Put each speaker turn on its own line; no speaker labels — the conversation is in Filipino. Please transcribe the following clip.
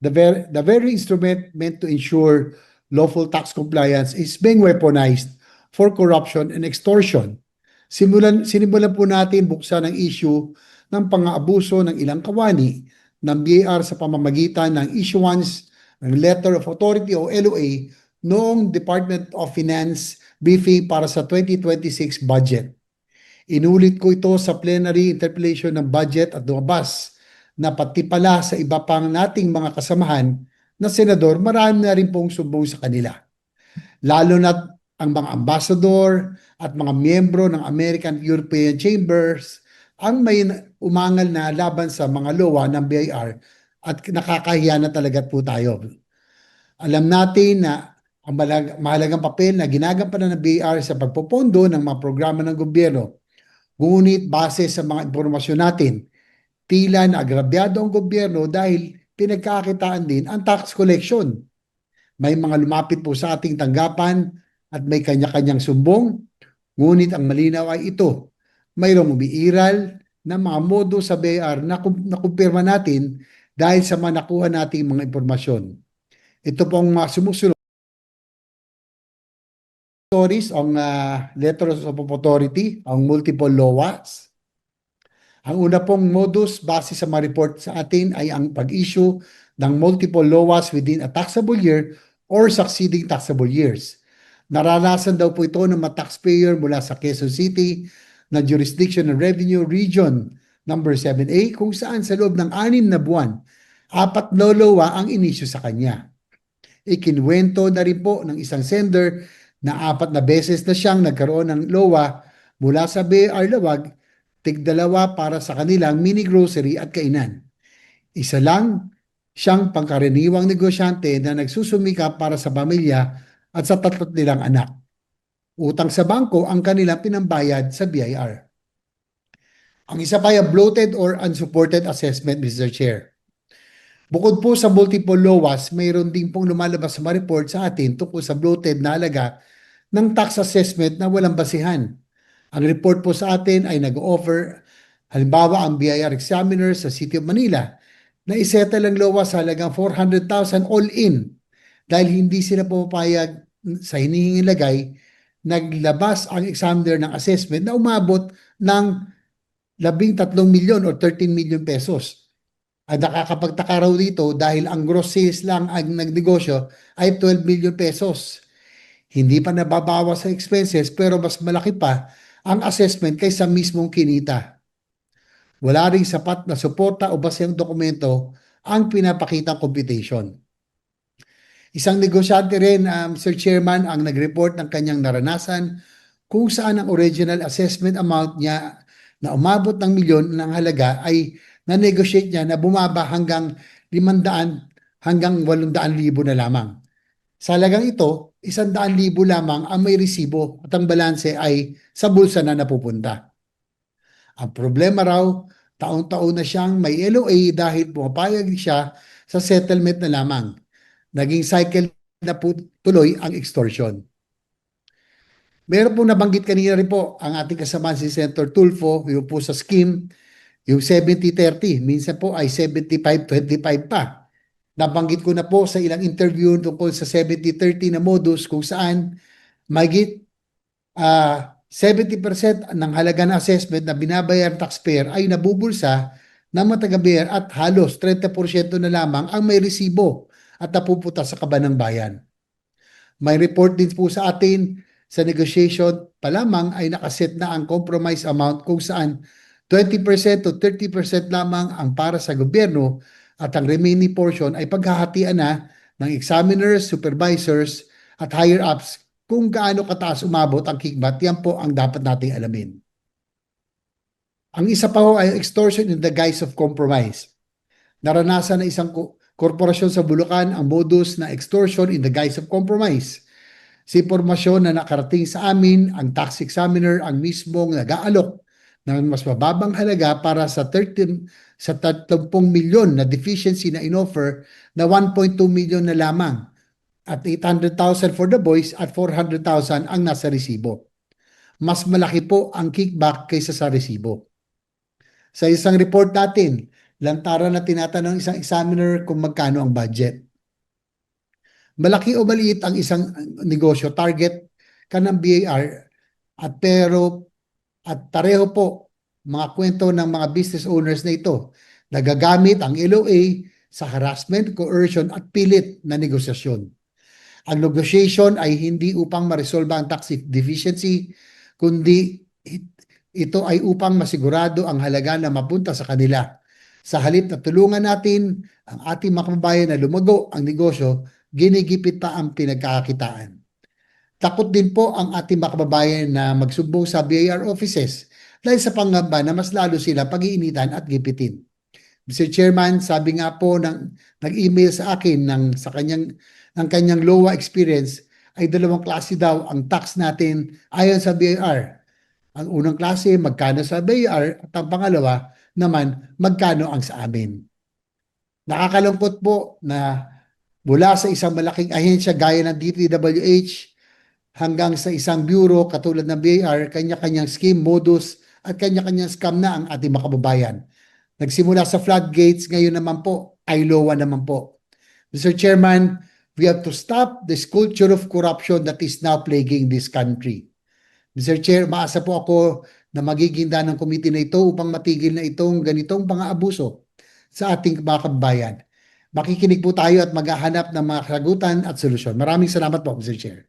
the very, the very instrument meant to ensure lawful tax compliance is being weaponized for corruption and extortion. Simulan, sinimulan po natin buksan ang issue ng pang-aabuso ng ilang kawani ng BAR sa pamamagitan ng issuance ng Letter of Authority o LOA noong Department of Finance briefing para sa 2026 budget. Inulit ko ito sa plenary interpellation ng budget at lumabas na pati pala sa iba pang nating mga kasamahan na senador, marami na rin pong sumbong sa kanila. Lalo na ang mga ambassador at mga miyembro ng American European Chambers ang may umangal na laban sa mga lowa ng BIR at nakakahiya na talaga po tayo. Alam natin na ang mahalagang papel na ginagampanan ng BIR sa pagpopondo ng mga programa ng gobyerno. Ngunit base sa mga impormasyon natin, tila na agrabyado ang gobyerno dahil pinagkakitaan din ang tax collection. May mga lumapit po sa ating tanggapan at may kanya-kanyang sumbong, ngunit ang malinaw ay ito. Mayroong umiiral na mga modo sa BIR na kum- nakumpirma natin dahil sa mga nakuha nating mga impormasyon. Ito pong mga sumusunod stories ang ah, letters of authority, ang multiple laws. Ang una pong modus base sa mga report sa atin ay ang pag-issue ng multiple laws within a taxable year or succeeding taxable years. Naranasan daw po ito ng mga taxpayer mula sa Quezon City na jurisdiction ng Revenue Region number 7A kung saan sa loob ng anim na buwan, apat na lowa ang inisyu sa kanya. Ikinwento na rin po ng isang sender na apat na beses na siyang nagkaroon ng lowa mula sa BR Lawag, tigdalawa para sa kanilang mini grocery at kainan. Isa lang siyang pangkaraniwang negosyante na nagsusumika para sa pamilya at sa tatlot nilang anak. Utang sa bangko ang kanilang pinambayad sa BIR. Ang isa pa ay bloated or unsupported assessment, Mr. Chair. Bukod po sa multiple lowas, mayroon din pong lumalabas sa report sa atin tungkol sa bloated na halaga ng tax assessment na walang basihan. Ang report po sa atin ay nag-offer halimbawa ang BIR examiner sa City of Manila na isettle ang lowas sa halagang 400,000 all in dahil hindi sila pumapayag sa hinihinging lagay naglabas ang examiner ng assessment na umabot ng 13 milyon or 13 million pesos. At nakakapagtaka raw dito dahil ang gross sales lang ang nagnegosyo ay 12 million pesos. Hindi pa nababawas sa expenses pero mas malaki pa ang assessment kaysa mismong kinita. Wala ring sapat na suporta o basehang dokumento ang pinapakitang computation. Isang negosyante rin, um, Mr. Chairman, ang nag-report ng kanyang naranasan kung saan ang original assessment amount niya na umabot ng milyon ng halaga ay na-negotiate niya na bumaba hanggang 500 hanggang 800 libo na lamang. Sa halagang ito, 100 libo lamang ang may resibo at ang balanse ay sa bulsa na napupunta. Ang problema raw, taon-taon na siyang may LOA dahil pumapayag siya sa settlement na lamang. Naging cycle na po tuloy ang extortion. Meron po nabanggit kanina rin po ang ating kasama si Senator Tulfo, yung po sa scheme, yung 70-30, minsan po ay 75-25 pa. Nabanggit ko na po sa ilang interview tungkol sa 70-30 na modus kung saan magit ah 70% ng halaga ng assessment na binabayar taxpayer ay nabubulsa ng matagabayar at halos 30% na lamang ang may resibo at napupunta sa kaban ng bayan. May report din po sa atin sa negotiation pa lamang ay nakaset na ang compromise amount kung saan 20% to 30% lamang ang para sa gobyerno at ang remaining portion ay paghahatian na ng examiners, supervisors at higher ups kung gaano kataas umabot ang kickback. Yan po ang dapat nating alamin. Ang isa pa ho ay extortion in the guise of compromise. Naranasan na isang ko- korporasyon sa Bulacan ang modus na extortion in the guise of compromise. Sa impormasyon na nakarating sa amin, ang tax examiner ang mismong nag-aalok ng mas mababang halaga para sa 13 sa 30 milyon na deficiency na inoffer na 1.2 milyon na lamang at 800,000 for the boys at 400,000 ang nasa resibo. Mas malaki po ang kickback kaysa sa resibo. Sa isang report natin, lantaran na tinatanong ng isang examiner kung magkano ang budget. Malaki o maliit ang isang negosyo, target ka ng BAR at pero at pareho po mga kwento ng mga business owners na ito nagagamit ang LOA sa harassment, coercion at pilit na negosasyon. Ang negotiation ay hindi upang maresolba ang tax deficiency, kundi it- ito ay upang masigurado ang halaga na mapunta sa kanila. Sa halip na tulungan natin ang ating mga kababayan na lumago ang negosyo, ginigipit pa ang pinagkakakitaan. Takot din po ang ating mga kababayan na magsumbong sa BAR offices dahil sa pangamba na mas lalo sila pag-iinitan at gipitin. Mr. Chairman, sabi nga po ng nag-email sa akin ng sa kanyang ng kanyang LOA experience ay dalawang klase daw ang tax natin ayon sa BAR. Ang unang klase magkano sa BAR at ang pangalawa naman magkano ang sa amin. Nakakalungkot po na mula sa isang malaking ahensya gaya ng DPWH hanggang sa isang bureau katulad ng BAR, kanya-kanyang scheme, modus at kanya-kanyang scam na ang ating mga kababayan. Nagsimula sa floodgates, ngayon naman po, ay lowa naman po. Mr. Chairman, we have to stop this culture of corruption that is now plaguing this country. Mr. Chair, maasa po ako na magiging ng committee na ito upang matigil na itong ganitong pang-aabuso sa ating mga kababayan. Makikinig po tayo at maghahanap ng mga kasagutan at solusyon. Maraming salamat po, Mr. Chair.